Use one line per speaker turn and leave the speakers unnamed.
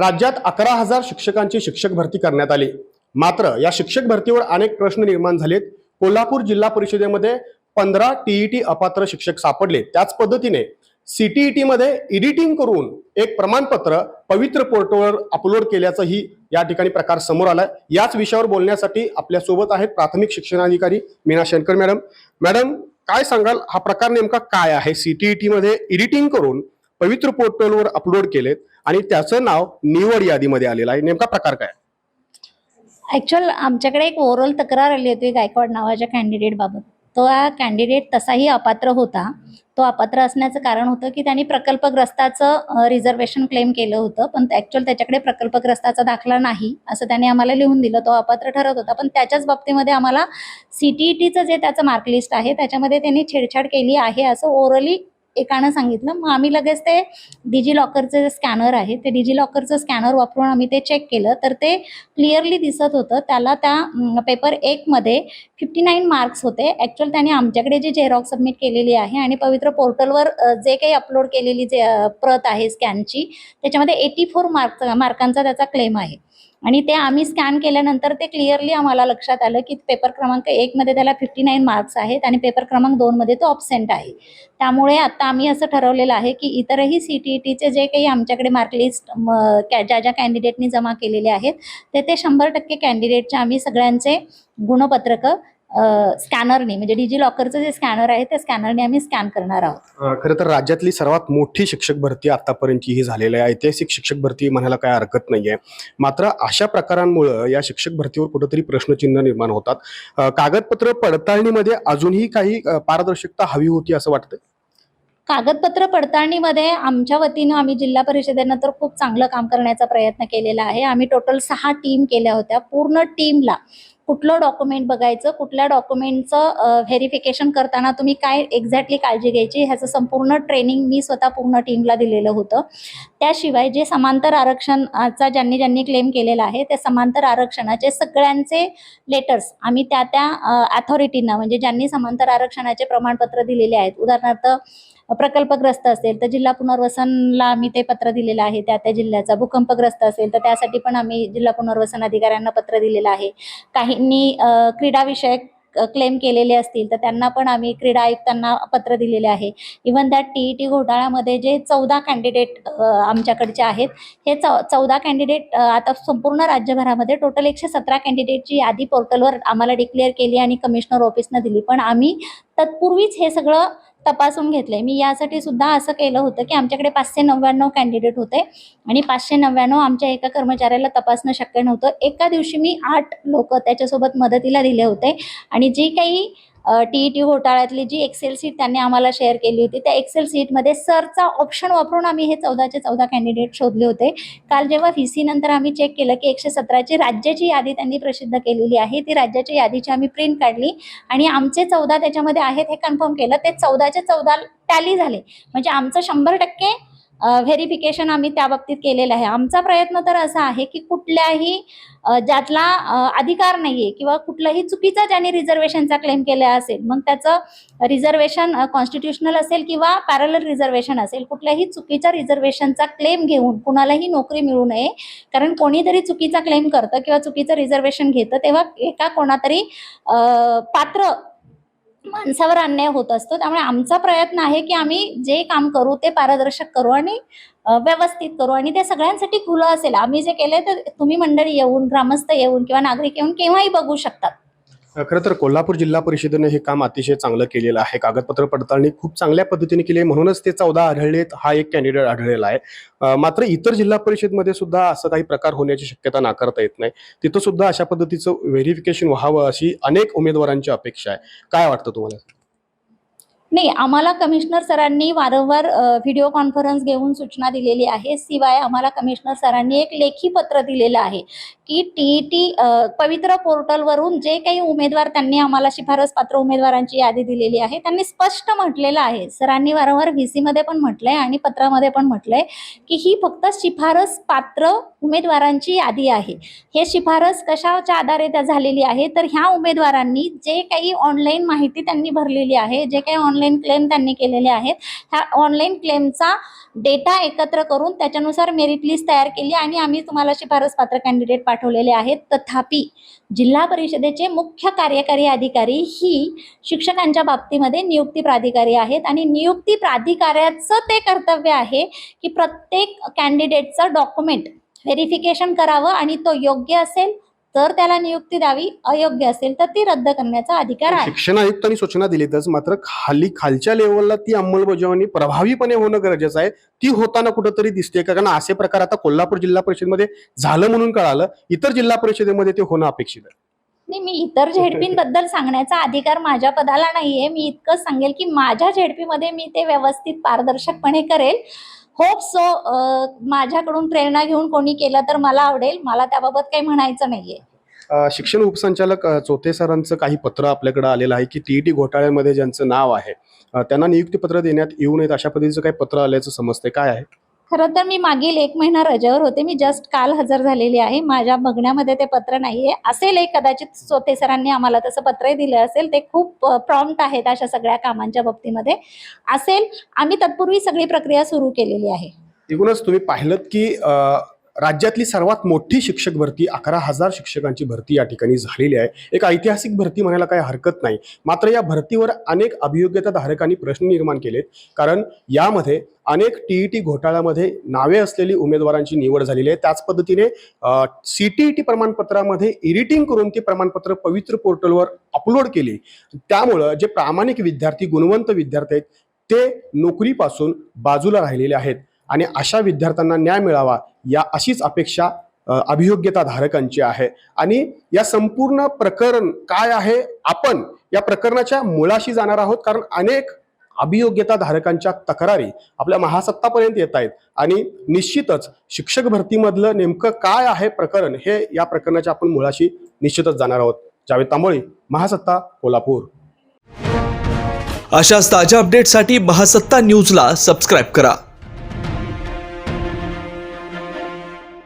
राज्यात अकरा हजार शिक्षकांची शिक्षक भरती करण्यात आली. मात्र या शिक्षक भरतीवर अनेक प्रश्न निर्माण झालेत. कोल्हापूर जिल्हा परिषदेमध्ये पंधरा टीईटी अपात्र शिक्षक सापडले. त्याच पद्धतीने सीटीईटी मध्ये एडिटिंग करून एक प्रमाणपत्र पवित्र पोर्टलवर अपलोड केल्याचंही या ठिकाणी प्रकार समोर आलाय. याच विषयावर बोलण्यासाठी आपल्यासोबत आहेत प्राथमिक शिक्षणाधिकारी मीना शंकर मॅडम. मॅडम काय सांगाल? हा प्रकार नेमका काय आहे? सीटीईटी मध्ये एडिटिंग करून पवित्र पोर्टलवर अपलोड केलेत आणि त्याचं नाव निवड यादीमध्ये आलेलं आहे. नेमका प्रकार काय?
ऍक्च्युअल आमच्याकडे एक ओव्हरऑल तक्रार आली होती गायकवाड नावाच्या कॅन्डिडेट बाबत. तो हा कॅन्डिडेट तसाही अपात्र होता. तो अपात्र असण्याचं कारण होतं की त्यांनी प्रकल्पग्रस्ताचं रिझर्वेशन क्लेम केलं होतं पण ॲक्च्युअल त्याच्याकडे प्रकल्पग्रस्ताचा दाखला नाही असं त्याने आम्हाला लिहून दिलं. तो अपात्र ठरत होता पण त्याच्याच बाबतीमध्ये आम्हाला सी टी ई टीचं जे त्याचं मार्कलिस्ट आहे त्याच्यामध्ये त्यांनी छेडछाड केली आहे असं ओरली एकानं सांगितलं. मग आम्ही लगेच ते डिजी लॉकरचं जे स्कॅनर आहे ते डिजी लॉकरचं स्कॅनर वापरून आम्ही ते चेक केलं. तर ते क्लिअरली दिसत होतं. त्याला त्या पेपर एकमध्ये फिफ्टी नाईन मार्क्स होते. ॲक्च्युअल त्याने आमच्याकडे जी झेरॉक्स सबमिट केलेली आहे आणि पवित्र पोर्टलवर जे काही अपलोड केलेली जे प्रत आहे स्कॅनची त्याच्यामध्ये एटी फोर मार्क मार्कांचा त्याचा क्लेम आहे. आणि ते आम्ही स्कॅन केल्यानंतर ते क्लिअरली आम्हाला लक्षात आलं की पेपर क्रमांक एकमध्ये त्याला फिफ्टी नाईन मार्क्स आहेत आणि पेपर क्रमांक दोनमध्ये तो ऑब्सेंट आहे. त्यामुळे आता आम्ही असं ठरवलेलं आहे की इतरही सी टी ई टीचे जे काही आमच्याकडे मार्कलिस्ट ज्या ज्या कॅन्डिडेटनी जमा केलेले आहेत ते ते शंभर टक्के कॅन्डिडेटचे आम्ही सगळ्यांचे गुणपत्रकं स्कॅनरने म्हणजे डिजी लॉकरचं जे स्कॅनर आहे त्या स्कॅनरने आम्ही स्कॅन करणार आहोत.
खरं तर राज्यातली सर्वात मोठी शिक्षक भरती आतापर्यंतची ही झालेली आहे. ऐतिहासिक शिक्षक भरती म्हणायला काय हरकत नाहीये. मात्र अशा प्रकारांमुळं या शिक्षक भरतीवर कुठंतरी प्रश्नचिन्ह निर्माण होतात. कागदपत्र पडताळणीमध्ये अजूनही काही पारदर्शकता हवी होती असं वाटतं
कागदपत्र पडताळणीमध्ये आमच्या वतीनं आम्ही जिल्हा परिषदेनं तर खूप चांगलं काम करण्याचा प्रयत्न केलेला आहे. आम्ही टोटल सहा टीम केल्या होत्या. पूर्ण टीमला कुठलं डॉक्युमेंट बघायचं कुठल्या डॉक्युमेंटचं व्हेरिफिकेशन करताना तुम्ही काय एक्झॅक्टली काळजी घ्यायची ह्याचं संपूर्ण ट्रेनिंग मी स्वतः पूर्ण टीमला दिलेलं होतं. त्याशिवाय जे समांतर आरक्षणाचा ज्यांनी ज्यांनी क्लेम केलेला आहे त्या समांतर आरक्षणाचे सगळ्यांचे लेटर्स आम्ही त्या त्या अथॉरिटींना म्हणजे ज्यांनी समांतर आरक्षणाचे प्रमाणपत्र दिलेले आहेत उदाहरणार्थ प्रकल्पग्रस्त असेल तर जिल्हा पुनर्वसनला आम्ही ते पत्र दिलेलं आहे. त्या त्या जिल्ह्याचा भूकंपग्रस्त असेल तर त्यासाठी पण आम्ही जिल्हा पुनर्वसन अधिकाऱ्यांना पत्र दिलेलं आहे. काहींनी क्रीडाविषयक क्लेम केलेले असतील तर त्यांना पण आम्ही क्रीडा आयुक्तांना पत्र दिलेले आहे. Even that T E T घोटाळ्यामध्ये जे चौदा कॅन्डिडेट आमच्याकडचे आहेत हे चौ चौदा कॅन्डिडेट आता संपूर्ण राज्यभरामध्ये टोटल एकशे सतरा कॅन्डिडेटची यादी पोर्टलवर आम्हाला डिक्लेअर केली आणि कमिशनर ऑफिसनं दिली. पण आम्ही तत्पूर्वीच हे सगळं तपासून घेतलंय. मी यासाठी सुद्धा असं केलं होतं की आमच्याकडे पाचशे नव्याण्णव कॅन्डिडेट होते आणि पाचशे नव्याण्णव आमच्या एका कर्मचाऱ्याला तपासणं शक्य नव्हतं. एका दिवशी मी आठ लोक त्याच्यासोबत मदतीला दिले होते आणि जी काही टी ई टी घोटाळ्यातली जी एक्सेल सीट त्यांनी आम्हाला शेअर केली होती त्या एक्सेल सीटमध्ये सरचा ऑप्शन वापरून आम्ही हे चौदाचे चौदा कॅन्डिडेट शोधले होते. काल जेव्हा व्ही सी नंतर आम्ही चेक केलं की एकशे सतराची राज्याची यादी त्यांनी प्रसिद्ध केलेली आहे. ती राज्याच्या यादीची आम्ही प्रिंट काढली आणि आमचे चौदा त्याच्यामध्ये आहेत हे कन्फर्म केलं. ते चौदाचे चौदा टॅली झाले. म्हणजे आमचं शंभर टक्के व्हेरिफिकेशन आम्ही त्या बाबतीत केलेलं आहे. आमचा प्रयत्न तर असा आहे की कुठल्याही ज्यातला अधिकार नाही आहे किंवा कुठलाही चुकीचा ज्याने रिझर्वेशनचा क्लेम केला असेल मग त्याचं रिझर्वेशन कॉन्स्टिट्युशनल असेल किंवा पॅरलल रिझर्वेशन असेल कुठल्याही चुकीच्या रिझर्वेशनचा क्लेम घेऊन कुणालाही नोकरी मिळू नये. कारण कोणीतरी चुकीचा क्लेम करतं किंवा चुकीचं रिझर्वेशन घेतं तेव्हा एका कोणातरी पात्र माणसावर अन्याय होत असतो. त्यामुळे आमचा प्रयत्न आहे की आम्ही जे काम करू ते पारदर्शक करू आणि व्यवस्थित करू आणि ते सगळ्यांसाठी खुलं असेल. आम्ही जे केलंय तर तुम्ही मंडळी येऊन ग्रामस्थ येऊन किंवा नागरिक येऊन केव्हाही बघू शकतात.
खरं तर कोल्हापूर जिल्हा परिषदेने हे काम अतिशय चांगलं केलेलं आहे. कागदपत्र पडताळणी खूप चांगल्या पद्धतीने केली आहे. म्हणूनच ते चौदा आढळलेत हा एक कॅन्डिडेट आढळलेला आहे. मात्र इतर जिल्हा परिषदमध्ये सुद्धा असं काही प्रकार होण्याची शक्यता नाकारता येत नाही. तिथं सुद्धा अशा पद्धतीचं व्हेरिफिकेशन व्हावं अशी अनेक उमेदवारांची अपेक्षा आहे. काय वाटतं तुम्हाला?
नाही आम्हाला कमिशनर सरांनी वारंवार व्हिडिओ कॉन्फरन्स घेऊन सूचना दिलेली आहे. शिवाय आम्हाला कमिशनर सरांनी एक लेखी पत्र दिलेलं आहे की टी ई टी पवित्र पोर्टलवरून जे काही उमेदवार त्यांनी आम्हाला शिफारस पात्र उमेदवारांची यादी दिलेली आहे त्यांनी स्पष्ट म्हटलेलं आहे. सरांनी वारंवार व्ही सीमध्ये पण म्हटलंय आणि पत्रामध्ये पण म्हटलंय की ही फक्त शिफारस पात्र उमेदवारांची यादी आहे. हे शिफारस कशाच्या आधारे त्या झालेली आहे? तर ह्या उमेदवारांनी जे काही ऑनलाईन माहिती त्यांनी भरलेली आहे जे काही ऑनलाईन ऑनलाईन क्लेम त्यांनी केलेले आहेत. ह्या ऑनलाईन क्लेमचा डेटा एकत्र करून त्याच्यानुसार मेरिट लिस्ट तयार केली आणि आम्ही तुम्हाला शिफारस पात्र कॅन्डिडेट पाठवलेले आहेत. तथापि जिल्हा परिषदेचे मुख्य कार्यकारी अधिकारी ही शिक्षकांच्या बाबतीमध्ये नियुक्ती प्राधिकारी आहेत आणि नियुक्ती प्राधिकाऱ्याचं ते कर्तव्य आहे की प्रत्येक कॅन्डिडेटचं डॉक्युमेंट व्हेरिफिकेशन करावं आणि तो योग्य असेल तर त्याला नियुक्ती द्यावी अयोग्य असेल तर ती रद्द करण्याचा अधिकार आहे.
शिक्षण आयुक्तांनी सूचना दिलीतच मात्र खाली खालच्या लेवलला ती अंमलबजावणी प्रभावीपणे होणं गरजेचं आहे. ती होताना कुठंतरी दिसते कारण असे प्रकार आता कोल्हापूर जिल्हा परिषदेमध्ये झालं म्हणून कळालं. इतर जिल्हा परिषदेमध्ये ते होणं अपेक्षित आहे.
नाही मी इतर झेडपीं बद्दल सांगण्याचा अधिकार माझ्या पदाला नाहीये. मी इतकंच सांगेल की माझ्या झेडपी मध्ये मी ते व्यवस्थित पारदर्शकपणे करेल. होप सो माझ्याकडून प्रेरणा घेऊन कोणी केलं तर मला आवडेल. मला त्याबाबत काही म्हणायचं नाहीये.
शिक्षण उपसंचालक चोथे सरांचं काही पत्र आपल्याकडे आलेलं आहे की टीईटी घोटाळ्यामध्ये ज्यांचं नाव आहे त्यांना नियुक्ती पत्र देण्यात येऊ नयेत अशा पद्धतीचं काही पत्र आल्याचं समजते काय आहे?
खरं तर मी मागील एक महिना रजेवर होते. मी जस्ट काल हजर झालेली आहे. माझ्या बघण्यामध्ये ते पत्र नाहीये. असेल एक कदाचित सोते सरांनी आम्हाला तसं पत्रही दिलं असेल. ते खूप प्रॉम्प्ट आहेत अशा सगळ्या कामांच्या बाबतीमध्ये. असेल आम्ही तत्पूर्वी सगळी प्रक्रिया सुरू केलेली आहे.
एकूणच तुम्ही पाहिलं की राज्यातली सर्वात मोठी शिक्षक भरती अकरा हजार शिक्षकांची भरती या ठिकाणी झालेली आहे. एक ऐतिहासिक भरती म्हणायला काही हरकत नाही. मात्र या भरतीवर अनेक अभियोग्यता धारकांनी प्रश्न निर्माण केलेत. कारण यामध्ये अनेक टीईटी घोटाळ्यामध्ये नावे असलेली उमेदवारांची निवड झालेली आहे. त्याच पद्धतीने सीटीईटी प्रमाणपत्रामध्ये इडिटिंग करून ती प्रमाणपत्र पवित्र पोर्टलवर अपलोड केली. त्यामुळं जे प्रामाणिक विद्यार्थी गुणवंत विद्यार्थी आहेत ते नोकरीपासून बाजूला राहिलेले आहेत. आणि अशा विद्यार्थ्यांना न्याय मिळावा या अशीच अपेक्षा अभियोग्यता धारकांची आहे. आणि या संपूर्ण प्रकरण काय आहे? आपण या प्रकरणाच्या मुळाशी जाणार आहोत कारण अनेक अभियोग्यता धारकांच्या तक्रारी आपल्या महासत्तापर्यंत येत आहेत. आणि निश्चितच शिक्षक भरतीमधलं नेमकं काय आहे प्रकरण हे या प्रकरणाच्या आपण मुळाशी निश्चितच जाणार आहोत. जावेद तांबोळी महासत्ता कोल्हापूर.
अशाच ताज्या अपडेटसाठी महासत्ता न्यूजला सबस्क्राईब करा.